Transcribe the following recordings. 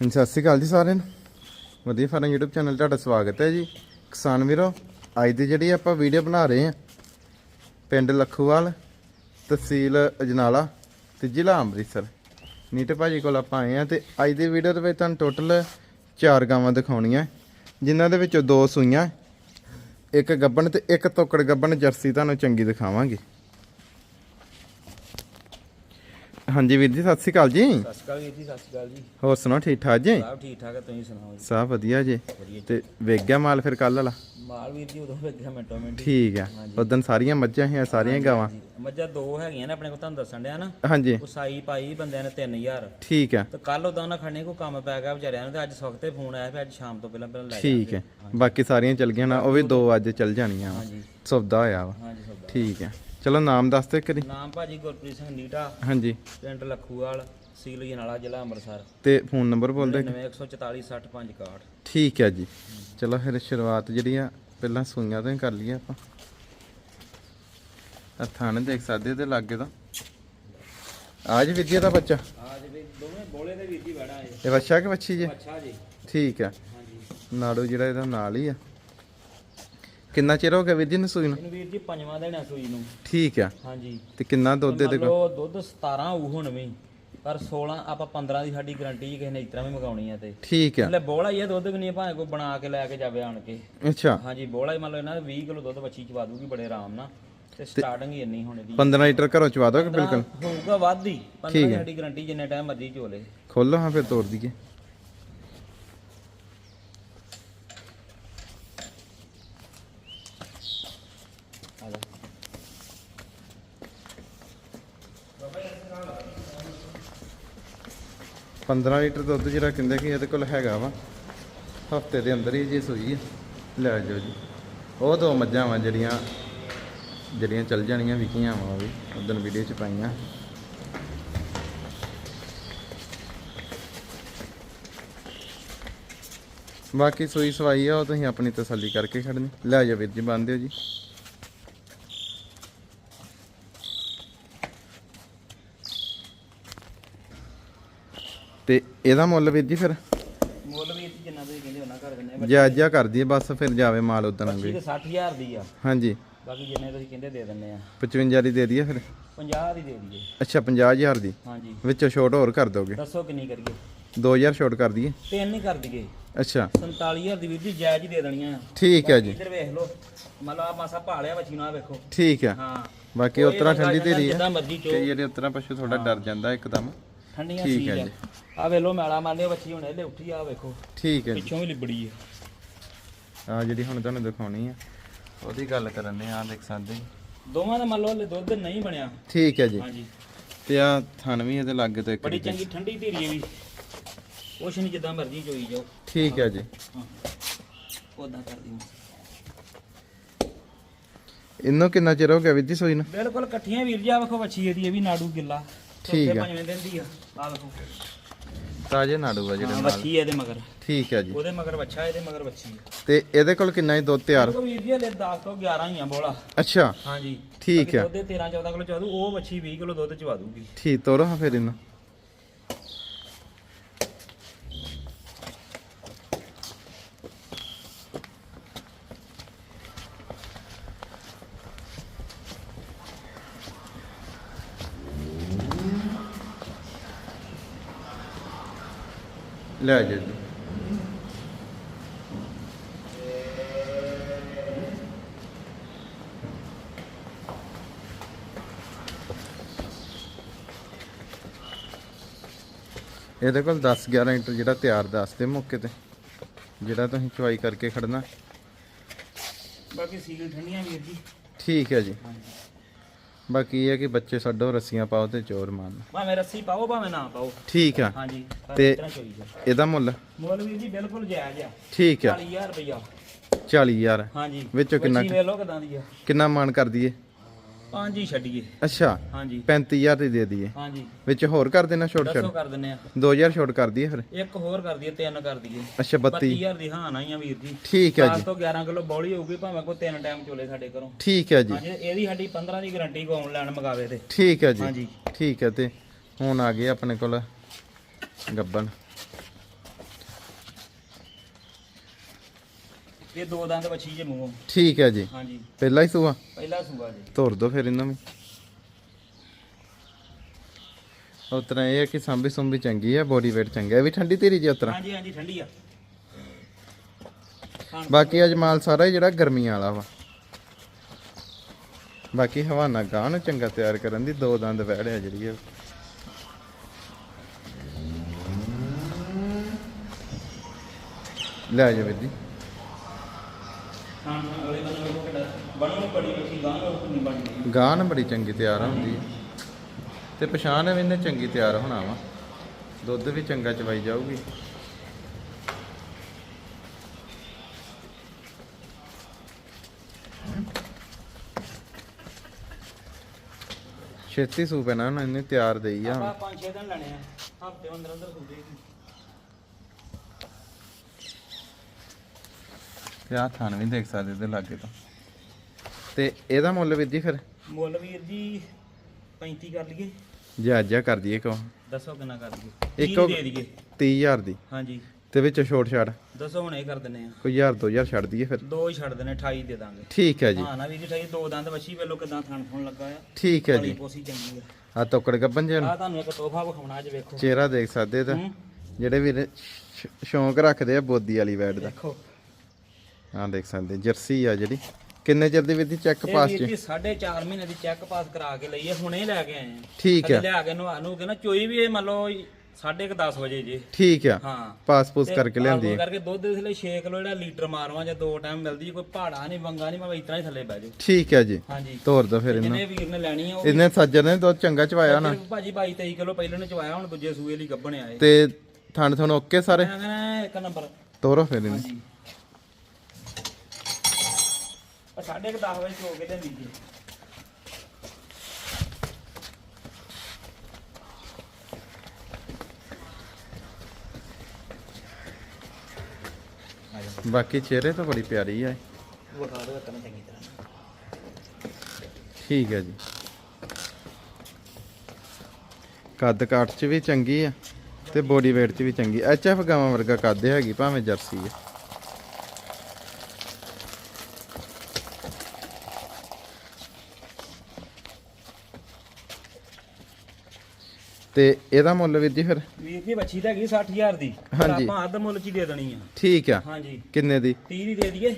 ਹਾਂਜੀ, ਸਤਿ ਸ਼੍ਰੀ ਅਕਾਲ ਜੀ ਸਾਰਿਆਂ ਨੂੰ। ਵਧੀਆ ਫਾਰਮ YouTube ਚੈਨਲ ਤੁਹਾਡਾ ਸਵਾਗਤ ਹੈ ਜੀ। ਕਿਸਾਨ ਵੀਰੋ, ਅੱਜ ਦੀ ਜਿਹੜੀ ਆਪਾਂ ਵੀਡੀਓ ਬਣਾ ਰਹੇ ਹਾਂ, ਪਿੰਡ ਲੱਖੂਵਾਲ, ਤਹਿਸੀਲ ਅਜਨਾਲਾ ਤੇ ਜ਼ਿਲ੍ਹਾ ਅੰਮ੍ਰਿਤਸਰ। ਨੀਟੇ ਭਾਜੀ ਕੋਲ ਆਪਾਂ ਆਏ ਆ ਤੇ ਅੱਜ ਦੀ ਵੀਡੀਓ ਦੇ ਵਿੱਚ ਤੁਹਾਨੂੰ ਟੋਟਲ ਚਾਰ ਗਾਵਾਂ ਦਿਖਾਉਣੀਆਂ। ਜਿਨ੍ਹਾਂ ਦੇ ਵਿੱਚੋਂ ਦੋ ਸੂਈਆਂ, ਇੱਕ ਗੱਬਣ ਤੇ ਇੱਕ ਤੋਕੜ ਗੱਬਣ, ਜਰਸੀ ਤੁਹਾਨੂੰ ਚੰਗੀ ਦਿਖਾਵਾਂਗੇ। ਹਾਂਜੀ ਵੀਰ ਜੀ ਸਤਿ ਸ਼੍ਰੀ ਅਕਾਲ ਜੀ। ਸਤਿ ਸ਼੍ਰੀ ਅਕਾਲ ਵੀਰ ਜੀ ਸਤਿ ਸ਼੍ਰੀ ਅਕਾਲ ਜੀ। ਹੋਰ ਸੁਣਾਓ ਠੀਕ ਠਾਕ ਜੀ? ਸਭ ਠੀਕ ਠਾਕ ਹੈ ਤੁਸੀਂ ਸੁਣਾਓ ਜੀ? ਸਭ ਵਧੀਆ ਜੀ। ਵਧੀਆ ਤੇ ਵੇਖ ਗਿਆ ਮਾਲ ਫਿਰ ਕੱਲ ਵਾਲਾ? ਮਾਲ ਵੀਰ ਜੀ ਉਦੋਂ ਵੇਖਿਆ ਮਿੰਟੋ ਮਿੰਟ ਹੀ। ਠੀਕ ਆ। ਉਦੋਂ ਸਾਰੀਆਂ ਮੱਝਾਂ ਸੀ ਸਾਰੀਆਂ ਗਾਵਾਂ। ਮੱਝਾਂ ਦੋ ਹੈਗੀਆਂ ਨੇ ਆਪਣੇ ਕੋਲ ਤੁਹਾਨੂੰ ਦੱਸਣ ਡਿਆ ਨਾ। ਹਾਂਜੀ। ਉਹ ਸਾਈ ਪਾਈ ਬੰਦਿਆਂ ਨੇ 3000 ਠੀਕ ਆ। ਤੇ ਕੱਲ ਉਦੋਂ ਨਾ ਖੜਨੇ ਕੋ ਕੰਮ ਪੈ ਗਿਆ ਵਿਚਾਰਿਆਂ ਨੂੰ ਤੇ ਅੱਜ ਸਵਖਤੇ ਫੋਨ ਆਇਆ ਵੀ ਅੱਜ ਸ਼ਾਮ ਤੋਂ ਪਹਿਲਾਂ ਪਹਿਲਾਂ ਲੈ ਠੀਕ ਹੈ ਬਾਕੀ ਸਾਰੀਆਂ ਚਲ ਗਈਆਂ ਨਾ ਉਹ ਵੀ ਦੋ ਅੱਜ ਚਲ ਜਾਣੀਆਂ ਵਾ। ਹਾਂਜੀ। ਸੌਦਾ ਹੋਇਆ ਵਾ। ਹਾਂਜੀ ਸਭ ਠੀਕ ਹੈ ਚਲੋ ਨਾਮ ਦੱਸ ਦੇ ਕਰੀ ਨਾਮ ਭਾਜੀ ਗੁਰਪ੍ਰੀਤ ਸਿੰਘ ਨੀਟਾ। ਹਾਂਜੀ। ਪਿੰਡ ਲੱਖੂਵਾਲ ਸੀਲ ਜਨਾਲਾ ਜ਼ਿਲ੍ਹਾ ਅੰਮ੍ਰਿਤਸਰ। ਤੇ ਫੋਨ ਨੰਬਰ ਬੋਲ ਦੇ 9144 65 ਠੀਕ ਹੈ ਜੀ। ਚਲੋ ਫਿਰ ਸ਼ੁਰੂਆਤ ਜਿਹੜੀ ਆ ਪਹਿਲਾਂ ਸੂਈਆਂ ਤੋਂ ਹੀ ਕਰ ਲਈਏ ਆਪਾਂ। ਆ ਥਾਣੇ ਦੇਖ ਸਕਦੇ ਤੇ ਲਾਗੇ ਦਾ ਆਜ ਵਿਦਿਆ ਦਾ ਬੱਚਾ। ਆ ਜੀ ਵੀ ਦੋਵੇਂ ਬੋਲੇ ਦੇ ਜੀ ਬੜਾ ਏ। ਇਹ ਬੱਚਾ ਕਿ ਬੱਚੀ ਜੀ? ਅੱਛਾ ਜੀ। ਠੀਕ ਆ ਹਾਂਜੀ। ਨਾੜੂ ਜਿਹੜਾ ਇਹਦਾ ਨਾਲ ਹੀ ਆ। ਕਿੰਨਾ ਚਿਰ ਹੋ ਗਿਆ ਵਿਦਿਆ ਨੂੰ ਸੂਈ ਨੂੰ? ਇਹਨੂੰ ਵੀਰ ਜੀ ਪੰਜਵਾਂ ਦੇਣਾ ਸੂਈ ਨੂੰ। ਠੀਕ ਆ। ਹਾਂਜੀ। ਤੇ ਕਿੰਨਾ ਦੁੱਧ ਇਹਦੇ ਮੰਨ ਲਓ ਦੁੱਧ 17 ਹੋਊ ਹੁਣ ਵੀ ਪਰ 16 ਆਪਾਂ 15 ਦੀ ਸਾਡੀ ਗਾਰੰਟੀ ਕਿਸੇ ਨੇ ਇਸ ਤਰ੍ਹਾਂ ਵੀ ਮਗਾਉਣੀ ਆ ਤੇ। ਠੀਕ ਆ। ਲੈ ਬੋਲਾ ਹੀ ਆ ਦੁੱਧ ਵੀ ਨਹੀਂ ਭਾਵੇਂ ਕੋਈ ਬਣਾ ਕੇ ਲੈ ਕੇ ਜਾਵੇ ਆਣ ਕੇ। ਅੱਛਾ। ਹਾਂਜੀ ਬੋਲਾ ਹੀ ਮੰਨ ਲਓ ਇਹਨਾਂ ਦਾ 20 ਕਿਲੋ ਦੁੱਧ ਬੱਚੀ ਚਵਾ ਦੂਗੀ ਬੜੇ ਆਰਾਮ ਨਾਲ ਤੇ ਸਟਾਰਟਿੰਗ ਹੀ ਇੰਨੀ ਹੁਣ ਇਹਦੀ। 15 ਲੀਟਰ ਘਰੋਂ ਚਵਾ ਦੋਗੇ ਬਿਲਕੁਲ? ਹੋਊਗਾ ਵੱਧ ਹੀ 15 ਦੀ ਸਾਡੀ ਗਾਰੰਟੀ ਜਿੰਨੇ ਟਾਈਮ ਮਰਜ਼ੀ ਚੋਲੇ। ਖੋਲੋ ਹਾਂ ਫਿਰ ਤੋੜ ਦਈਏ। 15 ਲੀਟਰ ਦੁੱਧ ਜਿਹੜਾ ਕਹਿੰਦੇ ਕਿ ਇਹਦੇ ਕੋਲ ਹੈਗਾ ਵਾ, ਹਫ਼ਤੇ ਦੇ ਅੰਦਰ ਹੀ ਜੀ ਸੂਈ ਹੈ ਲੈ ਜਾਓ ਜੀ। ਉਹ ਦੋ ਮੱਝਾਂ ਵਾ ਜਿਹੜੀਆਂ ਜਿਹੜੀਆਂ ਚੱਲ ਜਾਣੀਆਂ, ਵਿਕੀਆਂ ਵਾ ਉਹ ਵੀ ਉਦੋਂ ਵੀਡੀਓ ਚ ਪਾਈਆਂ। ਬਾਕੀ ਸੂਈ ਸਵਾਈ ਆ, ਉਹ ਤੁਸੀਂ ਆਪਣੀ ਤਸੱਲੀ ਕਰਕੇ ਖੜਨੀ। ਲੈ ਜਾਓ ਵੀਰ ਜੀ ਬੰਨ ਦਿਓ ਜੀ। ਤੇ ਇਹਦਾ ਮੁੱਲ ਵੀਰ ਜੀ ਫਿਰ? ਮੁੱਲ ਵੀ ਇੱਥੇ ਜਿੰਨਾ ਤੁਸੀਂ ਕਹਿੰਦੇ ਉਹਨਾਂ ਕਰ ਦਿੰਦੇ ਆ ਜਾਇਜ਼ਾ ਕਰ ਦਈਏ ਬਸ ਫਿਰ ਜਾਵੇ ਮਾਲ ਉਦੋਂ ਬੱਚੀ ਵੀ ਤੇ 60000 ਦੀ ਆ। ਹਾਂਜੀ। ਬਾਕੀ ਜਿੰਨੇ ਤੁਸੀਂ ਕਹਿੰਦੇ ਦੇ ਦਿੰਦੇ ਆ। 55 ਦੀ ਦੇ ਦਈਏ ਫਿਰ? 50 ਦੀ ਦੇ ਦਈਏ। ਅੱਛਾ 50000 ਦੀ। ਹਾਂਜੀ। ਵਿੱਚੋਂ ਛੋਟ ਹੋਰ ਕਰ ਦੋਗੇ? ਦੱਸੋ ਕਿੰਨੀ ਕਰੀਏ? 2000 ਛੋਟ ਕਰ ਦਈਏ। ਤਿੰਨ ਹੀ ਕਰ ਦਈਏ। ਅੱਛਾ। 47000 ਦੀ ਵੀਰ ਜੀ ਜਾਇਜ਼ ਹੀ ਦੇ ਦੇਣੀਆਂ ਆ। ਠੀਕ ਹੈ ਜੀ। ਇੱਧਰ ਵੇਖ ਲਓ। ਮਤਲਬ ਆ ਮਾਸਾ ਭਾਲਿਆ ਬੱਚੀ ਨੂੰ ਵੇਖੋ। ਠੀਕ ਹੈ। ਹਾਂ। ਬਾਕੀ ਉਤਰਾ ਠੰਡੀ ਤੇ ਰਹੀ ਹੈ। ਜਿੱਦਾਂ ਮਰਜ਼ੀ ਚੋ। ਕਈ ਜਿਹੜੇ ਉਤਰਾ ਪਸ਼ੂ ਥੋੜਾ ਡਰ ਜਾਂਦਾ ਇੱਕਦਮ। ਠੰਡੀਆਂ ਠੀਕ ਸੀ ਹੈ ਆ ਜੀ। ਆ ਵੇਖ ਲਓ ਮੈਲਾ ਮਾਰਦੇ ਬੱਚੀ ਹੁਣ ਇਹਲੇ ਉੱਠੀ ਆ ਵੇਖੋ। ਠੀਕ ਹੈ ਜੀ। ਪਿੱਛੋਂ ਵੀ ਲਿਬੜੀ ਹੈ ਆ ਜਿਹੜੀ ਹੁਣ ਤੁਹਾਨੂੰ ਦਿਖਾਉਣੀ ਆ ਉਹਦੀ ਗੱਲ ਕਰਨੇ ਆ ਦੇਖ ਸਕਦੇ ਜੀ। ਦੋਵਾਂ ਦਾ ਮੰਨ ਲਓ ਹਲੇ ਦੁੱਧ ਨਹੀਂ ਬਣਿਆ। ਠੀਕ ਹੈ ਜੀ। ਹਾਂਜੀ। ਤੇ ਆ ਥਣ ਵੀ ਇਹਦੇ ਲਾਗੇ ਤੋਂ ਇੱਕ ਬੜੀ ਚੰਗੀ ਠੰਡੀ ਧੀਰੀ ਹੈ ਵੀ। ਕੁਛ ਨਹੀਂ ਜਿੱਦਾਂ ਮਰਜ਼ੀ ਚੋਈ ਜਾਓ। ਠੀਕ ਹੈ ਜੀ। ਹਾਂ। ਉਦਾਂ ਕਰਦੀ ਇਹਨੂੰ ਕਿੰਨਾ ਚਿਰ ਹੋ ਗਿਆ ਵੀਰ ਜੀ ਸੋਈ ਨੂੰ? ਬਿਲਕੁਲ ਇਕੱਠੀਆਂ ਵੀਰ ਜੀ ਆ ਵੇਖੋ ਬੱਚੀ ਇਹਦੀ ਇਹ ਵੀ ਨਾੜੂ ਗਿੱਲਾ। ਠੀਕ ਆ। ਪੰਜਵੇਂ ਦਿਨ ਦੀ ਆ ਆ ਵੇਖੋ ਤਾਜੇ ਨਾੜੂ ਆ ਜਿਹੜੇ ਹਾਂ ਨਾਲ। ਬੱਚੀ ਇਹਦੇ ਮਗਰ। ਠੀਕ ਹੈ ਜੀ। ਉਹਦੇ ਮਗਰ ਬੱਚਾ ਇਹਦੇ ਮਗਰ ਬੱਚੀ ਤੇ ਇਹਦੇ ਕੋਲ ਕਿੰਨਾ ਹੀ ਦੁੱਧ ਤਿਆਰ? ਦੇਖੋ ਵੀਰ ਜੀ ਹਲੇ 10 ਤੋਂ 11 ਹੀ ਆ ਬੋਲਾ। ਅੱਛਾ। ਹਾਂਜੀ। ਠੀਕ ਆ। ਉਹਦੇ 13 14 ਕਿਲੋ ਚਵਾ ਦੂ ਉਹ ਬੱਚੀ 20 ਕਿਲੋ ਦੁੱਧ ਚਵਾ ਦੂਗੀ ਠੀਕ ਤੋਰੋ ਹਾਂ ਫਿਰ ਇਹਨੂੰ। ਲੈ ਜਾ ਜੀ ਇਹਦੇ ਕੋਲ 10 11 ਲੀਟਰ ਜਿਹੜਾ ਤਿਆਰ ਦੱਸਦੇ ਮੌਕੇ ਤੇ ਜਿਹੜਾ ਤੁਸੀਂ ਚੁਆਈ ਕਰਕੇ ਖੜਨਾ। ਬਾਕੀ ਸੀਲ ਠੰਡੀਆਂ ਵੀਰ ਜੀ। ਠੀਕ ਹੈ ਜੀ। ਬਾਕੀ ਇਹ ਹੈ ਕਿ ਬੱਚੇ ਛੱਡੋ ਰੱਸੀਆਂ ਪਾਓ ਤੇ ਚੋਰ ਮਾਰਨ ਭਾਵੇਂ ਰੱਸੀ ਪਾਓ ਭਾਵੇਂ ਨਾ ਪਾਓ। ਠੀਕ ਆ। ਹਾਂਜੀ ਪਰ ਤੇ- ਇਸ ਤਰ੍ਹਾਂ ਇਹਦਾ ਮੁੱਲ? ਮੁੱਲ ਵੀਰ ਜੀ ਬਿਲਕੁਲ ਜਾਇਜ਼ ਆ। ਠੀਕ ਆ। 40000 ਰੁਪਇਆ 40000 ਹਾਂਜੀ। ਵਿੱਚੋਂ ਕਿੰਨਾ ਬੱਚੀ ਵੇਖ ਲਓ ਕਿਦਾਂ ਦੀ ਆ। ਕਿੰਨਾ ਮਾਨ ਕਰ ਦਈਏ ਪੰਜ ਹੀ ਛੱਡੀਏ। ਅੱਛਾ ਹਾਂਜੀ। 35000 ਦੀ ਦੇ ਦਈਏ। ਹਾਂਜੀ। ਵਿੱਚ ਹੋਰ ਕਰ ਦੇਣਾ ਛੋਟ ਦੱਸੋ ਛੱਡ ਕਰ ਦਿੰਨੇ ਆ। 2000 ਛੋਟ ਕਰ ਦਈਏ ਫਿਰ? ਇੱਕ ਹੋਰ ਕਰ ਦਈਏ ਤਿੰਨ ਕਰ ਦਈਏ। ਅੱਛਾ 32 32000 ਦੀ ਹਾਂ ਨਾ ਹੀ ਆ ਵੀਰ ਜੀ। ਠੀਕ ਹੈ 10 ਜੀ ਤੋਂ 11 ਕਿਲੋ ਬੌਲੀ ਹੋਊਗੀ ਭਾਵੇਂ ਕੋਈ ਤਿੰਨ ਟਾਈਮ ਚੋਲੇ ਸਾਡੇ ਘਰੋਂ। ਠੀਕ ਹੈ ਜੀ। ਹਾਂਜੀ ਇਹਦੀ ਸਾਡੀ 15 ਦੀ ਗਾਰੰਟੀ ਕੋ ਆਨਲਾਈਨ ਮੰਗਾਵੇ ਤੇ। ਠੀਕ ਹੈ ਜੀ। ਹਾਂਜੀ। ਠੀਕ ਹੈ ਤੇ ਹੁਣ ਆ ਗਏ ਆਪਣੇ ਕੋਲ ਗੱਬਨ ਇਹ ਦੋ ਦੰਦ ਵੱਛੀ ਜੇ ਮੂੰਹੋਂ ਠੀਕ ਹੈ ਜੀ। ਹਾਂਜੀ। ਪਹਿਲਾ ਹੀ ਸੂਆ? ਪਹਿਲਾ ਸੂਆ ਜੀ। ਤੋਰ ਦੋ ਫਿਰ ਇਹਨਾਂ ਨੂੰ। ਉਤਰਾ ਇਹ ਹੈ ਕਿ ਸਾਂਭੀ ਸੁੰਭੀ ਚੰਗੀ ਹੈ ਬੋਡੀ weight ਚੰਗਾ ਹੈ। ਵੀ ਠੰਡੀ ਧੀਰੀ ਜੀ ਉਤਰਾ ਹਾਂਜੀ ਹਾਂਜੀ ਠੰਡੀ ਆ। ਹਾਂ ਬਾਕੀ ਅੱਜ ਮਾਲ ਸਾਰਾ ਹੀ ਜਿਹੜਾ ਗਰਮੀਆਂ ਵਾਲਾ ਵਾ। ਬਾਕੀ ਹਵਾਨਾ ਗਾਂ ਨੂੰ ਚੰਗਾ ਤਿਆਰ ਕਰਨ ਦੀ ਦੋ ਦੰਦ ਵਹਿੜ ਹੈ ਜਿਹੜੀ ਇਹ ਲੈ ਜਾ ਵੀਰ ਬੰਦੇ ਨੂੰ ਬਣੂ ਬੜੀ ਵੱਛੀ ਗਾਂ ਨੂੰ ਨਹੀਂ ਬਣਦੀ ਗਾਂ ਨਾ ਬੜੀ ਚੰਗੀ ਤਿਆਰ ਹੁੰਦੀ ਹੈ। ਤੇ ਪਛਾਣ ਵੀ ਇਹਨੇ ਚੰਗੀ ਤਿਆਰ ਹੋਣਾ ਵਾ। ਦੁੱਧ ਵੀ ਚੰਗਾ ਚਵਾਈ ਜਾਊਗੀ। ਛੇਤੀ ਸੂਪ ਹੈ ਨਾ ਇਹਨੇ ਤਿਆਰ ਦੇਈ ਆ ਆਪਾਂ ਹੁਣ। ਪੰਜ ਛੇ ਦਿਨ ਲੈਣੇ ਆ। ਹਫ਼ਤੇ ਅੰਦਰ ਅੰਦਰ ਸੂਦੇ ਤੇ ਆਹ ਥਣ ਵੀ ਦੇਖ ਸਕਦੇ ਇਹਦੇ ਲਾਗੇ ਤੋਂ। ਤੇ ਇਹਦਾ ਮੁੱਲ ਵੀਰ ਜੀ ਫਿਰ? ਮੁੱਲ ਵੀਰ ਜੀ 35 ਕਰ ਲਈਏ। ਜਾਇਜ਼ਾ ਕਰ ਦਈਏ ਕੋ ਦੱਸੋ ਕਿੰਨਾ ਕਰ ਦਈਏ। ਇੱਕੋ- 30 ਦੇ ਦਈਏ। 30000 ਦੀ। ਹਾਂਜੀ। ਤੇ ਵਿੱਚ ਛੋਟ ਛਾੜ ਦੱਸੋ ਹੁਣ ਇਹ ਕਰ ਦਿੰਨੇ ਆ। ਕੋਈ 1000 2000 ਛੱਡ ਦਈਏ ਫਿਰ। ਦੋ ਹੀ ਛੱਡ ਦਿੰਨੇ 28 ਦੇ ਦਾਂਗੇ। ਠੀਕ ਹੈ ਜੀ। ਹਾਂ ਨਾ ਵੀਰ ਜੀ 28 ਦੋ ਦੰਦ ਵੱਛੀ ਵੇਲੋ ਕਿਦਾਂ ਥਣ ਥਣ ਲੱਗਾ ਆ। ਠੀਕ ਹੈ ਜੀ। ਪੋਸੀ ਚੰਗੀ ਆ। ਆ ਤੋਕੜ ਗੱਬਨ ਜੀ ਆ ਤੁਹਾਨੂੰ ਇੱਕ ਤੋਹਫਾ ਵਿਖਾਉਣਾ ਅੱਜ ਵੇਖੋ। ਚਿਹਰਾ ਦੇਖ ਸਕਦੇ ਤਾਂ। ਜਿਹੜੇ ਵੀਰ ਸ਼ੌਂਕ ਰੱਖਦੇ ਆ ਬੋਦੀ ਵਾਲੀ ਵੈਡ ਦਾ। ਦੇਖੋ। ਆਹ ਦੇਖ ਸਕਦੇ ਜਰਸੀ ਆ ਜਿਹੜੀ। ਕਿੰਨੇ ਚਿਰ ਦੀ ਵੀਰ ਚੈੱਕ ਪਾਸ ਚ ਜੀ? 4.5 ਮਹੀਨੇ ਦੀ ਚੈੱਕ ਪਾਸ ਕਰਾ ਕੇ ਲਈ ਹੈ ਹੁਣੇ ਲੈ ਕੇ ਆਏ ਆ ਠੀਕ ਕਦੇ ਹੈ ਲਿਆ ਕੇ ਨਵਾ ਨੂੰ ਕਿ ਨਾ ਚੋਈ ਵੀ ਇਹ ਮੰਨ ਲਓ 10:30 ਵਜੇ ਜੇ। ਠੀਕ ਆ। ਹਾਂ। ਪਾਸ ਪੂਸ ਤੇ ਕਰਕੇ ਆਹ ਲਿਆਂਦੀ ਉਹ ਹੈ। ਕਰਕੇ ਦੁੱਧ ਇਸ ਲਈ 6 ਕਿਲੋ ਜਿਹੜਾ ਲੀਟਰ ਮਾਰਵਾ ਜਾਂ ਦੋ ਟਾਈਮ ਮਿਲਦੀ ਕੋਈ ਪਹਾੜਾ ਨਹੀਂ ਵੰਗਾ ਨਹੀਂ ਮੈਂ ਇਤਨਾ ਹੀ ਥੱਲੇ ਬਹਿ ਜਾਊ। ਠੀਕ ਹੈ ਜੀ। ਹਾਂਜੀ। ਤੋਰ ਦੋ ਫਿਰ ਇਹਨੂੰ। ਜਿਹਨੇ ਵੀਰ ਨੇ ਲੈਣੀ ਆ ਉਹ ਇਹਨੇ ਸੱਜਰ ਨੇ ਦੁੱਧ ਚੰਗਾ ਚਵਾਇਆ ਨਾ। ਸਿਰਫ ਭਾਜੀ 22 23 ਕਿਲੋ ਪਹਿਲਾਂ ਨੇ ਚਵਾਇਆ ਹੁਣ ਦੂਜੇ ਸੂਏ ਲਈ ਗੱਭਣੇ ਆਏ। ਤੇ ਥਣ ਥਣ ਓਕੇ ਸਾਰੇ? ਮੈਂ ਕਹਿੰਦਾ ਇੱਕ ਨੰਬਰ। ਤੋਰੋ ਫਿਰ ਇਹਨੂੰ। ਹਾਂਜੀ ਆ ਸਾਢੇ ਕੁ 10 ਵਜੇ ਚੋ ਕੇ ਲੈਂਦੀ ਜੀ ਬਾਕੀ ਚਿਹਰੇ ਤਾਂ ਬੜੀ ਪਿਆਰੀ ਆ। ਵਿਖਾ ਦੋ ਇੱਕ ਚੰਗੀ ਤਰ੍ਹਾਂ ਠੀਕ ਹੈ ਜੀ। ਕੱਦ ਕਾਠ ਚ ਵੀ ਚੰਗੀ ਆ ਤੇ ਬੋਡੀ weight ਚ ਵੀ ਚੰਗੀ ਐਚ ਐਫ ਗਾਵਾਂ ਵਰਗਾ ਕੱਦ ਹੈਗੀ, ਭਾਵੇਂ ਜਰਸੀ ਆ। ਤੇ ਇਹਦਾ ਮੁੱਲ ਵੀਰ ਜੀ ਫਿਰ? ਵੀਰ ਦੀ ਬੱਚੀ ਤਾਂ ਹੈਗੀ 60000 ਦੀ ਪਰ ਹਾਂਜੀ। ਆਪਾਂ ਅੱਧ ਮੁੱਲ ਚ ਹੀ ਦੇ ਦੇਣੀ ਆ। ਠੀਕ ਆ। ਹਾਂਜੀ। ਕਿੰਨੇ ਦੀ? 30 ਦੀ ਦੇ ਦਈਏ।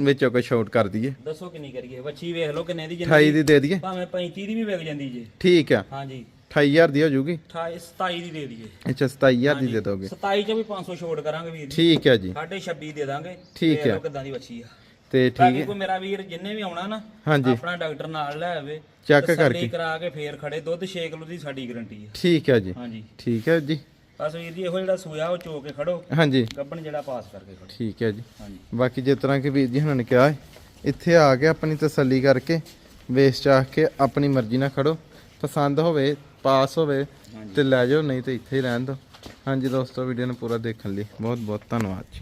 ਵਿੱਚੋਂ ਕੋਈ ਛੋਟ ਕਰ ਦਈਏ। ਦੱਸੋ ਕਿੰਨੀ ਕਰੀਏ। ਬੱਚੀ ਵੇਖ ਲਓ ਕਿੰਨੇ ਦੀ 28 ਦੀ ਦੇ ਦਈਏ। ਭਾਵੇਂ 35 ਦੀ ਵੀ ਵਿਕ ਜਾਂਦੀ ਜੇ। ਠੀਕ ਆ। ਹਾਂਜੀ। 28000 ਦੀ ਹੋ ਜੂਗੀ। 28 27 ਦੀ ਦੇ ਦਈਏ। ਅੱਛਾ 27000 ਦੀ ਦੇ ਦੋਗੇ। 27 ਚ ਵੀ 500 ਛੋਟ ਕਰਾਂਗੇ ਵੀਰ ਜੀ। ਠੀਕ ਹੈ ਜੀ। ਸਾਢੇ 26 ਦੇ ਦਾਂਗੇ। ਠੀਕ ਹੈ। ਕਿੱਦਾਂ ਦੀ ਬੱਚੀ ਆ। ਤੇ ਠੀਕ ਬਾਕੀ ਹੈ ਕੋਈ ਮੇਰਾ ਵੀਰ ਜਿੰਨੇ ਵੀ ਆਉਣਾ ਨਾ ਹਾਂਜੀ। ਆਪਣਾ ਡਾਕਟਰ ਨਾਲ ਲੈ ਆਵੇ। ਚੈੱਕ ਕਰਕੇ। ਕਰਾ ਕੇ ਫੇਰ ਖੜੇ ਦੁੱਧ 6 ਕਿਲੋ ਦੀ ਸਾਡੀ ਗਾਰੰਟੀ ਆ। ਠੀਕ ਹੈ ਜੀ। ਹਾਂਜੀ। ਠੀਕ ਹੈ ਜੀ। ਬਸ ਵੀਰ ਜੀ ਇਹੋ ਜਿਹੜਾ ਸੂਆ ਉਹ ਚੋ ਕੇ ਖੜੋ। ਹਾਂਜੀ। ਗੱਬਣ ਜਿਹੜਾ ਪਾਸ ਕਰਕੇ ਖੜੋ। ਠੀਕ ਹੈ ਜੀ। ਹਾਂਜੀ। ਬਾਕੀ ਜਿਸ ਤਰ੍ਹਾਂ ਕਿ ਵੀਰ ਜੀ ਹੁਣਾਂ ਨੇ ਕਿਹਾ ਹੈ ਇੱਥੇ ਆ ਕੇ ਆਪਣੀ ਤਸੱਲੀ ਕਰਕੇ ਵੇਚ ਚਾਹ ਕੇ ਆਪਣੀ ਮਰਜ਼ੀ ਨਾਲ ਖੜੋ। ਪਸੰਦ ਹੋਵੇ ਪਾਸ ਹੋਵੇ ਤੇ ਲੈ ਜਾਓ ਨਹੀਂ ਤੇ ਇੱਥੇ ਹੀ ਰਹਿਣ ਦਿਓ। ਹਾਂਜੀ ਦੋਸਤੋ ਵੀਡੀਓ ਨੂੰ ਪੂਰਾ ਦੇਖਣ ਲਈ ਬਹੁਤ ਬਹੁਤ ਧੰਨਵਾਦ ਜੀ।